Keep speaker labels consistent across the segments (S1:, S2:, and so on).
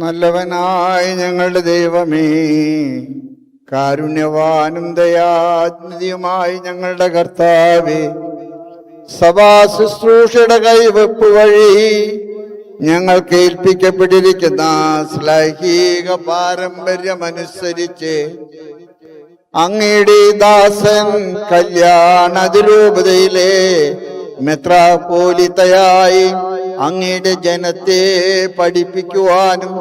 S1: നല്ലവനായ ഞങ്ങളുടെ ദൈവമേ. കാരുണ്യവാനും ദയാജ്ഞതിയുമായി ഞങ്ങളുടെ കർത്താവേ. സഭാ ശുശ്രൂഷയുടെ കൈവെപ്പ് വഴി ഞങ്ങൾക്ക് ഏൽപ്പിക്കപ്പെട്ടിരിക്കുന്ന ശ്ലൈഹിക പാരമ്പര്യമനുസരിച്ച് അങ്ങയുടെ ദാസൻ കല്യാണ അതിരൂപതയിലെ മെത്രാപോലിത്തയായി അങ്ങയുടെ ജനത്തെ പഠിപ്പിക്കുവാനും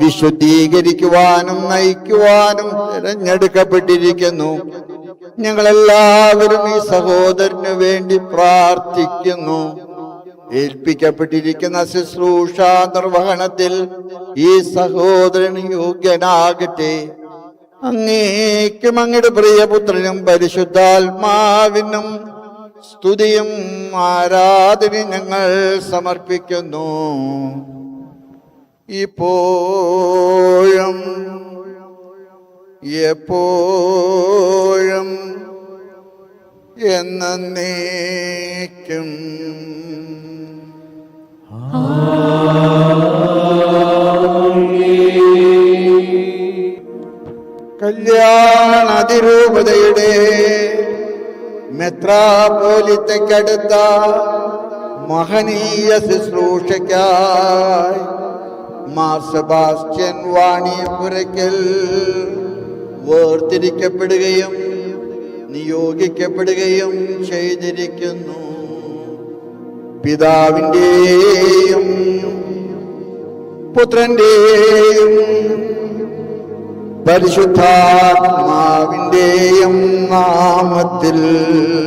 S1: വിശുദ്ധീകരിക്കുവാനും നയിക്കുവാനും തിരഞ്ഞെടുക്കപ്പെട്ടിരിക്കുന്നു. ഞങ്ങളെല്ലാവരും ഈ സഹോദരന് വേണ്ടി പ്രാർത്ഥിക്കുന്നു. ഏൽപ്പിക്കപ്പെട്ടിരിക്കുന്ന ശുശ്രൂഷ നിർവഹണത്തിൽ ഈ സഹോദരൻ യോഗ്യനാകട്ടെ. അങ്ങേക്കും അങ്ങയുടെ പ്രിയപുത്രനും പരിശുദ്ധാത്മാവിനും സ്തുതിയും ആരാധനയും ഞങ്ങൾ സമർപ്പിക്കുന്നു. ഇപ്പോഴും എപ്പോഴും എന്നേക്കും. കല്യാണ മെത്രാപോലിത്തക്കടുത്ത മഹനീയ ശുശ്രൂഷയ്ക്കായി മാർ സെബാസ്റ്റ്യൻ വാണിയപുരയ്ക്കൽ വേർതിരിക്കപ്പെടുകയും നിയോഗിക്കപ്പെടുകയും ചെയ്തിരിക്കുന്നു. പിതാവിന്റെയും പുത്രന്റെയും പരിശുദ്ധാത്മാവിന്റെയും باطل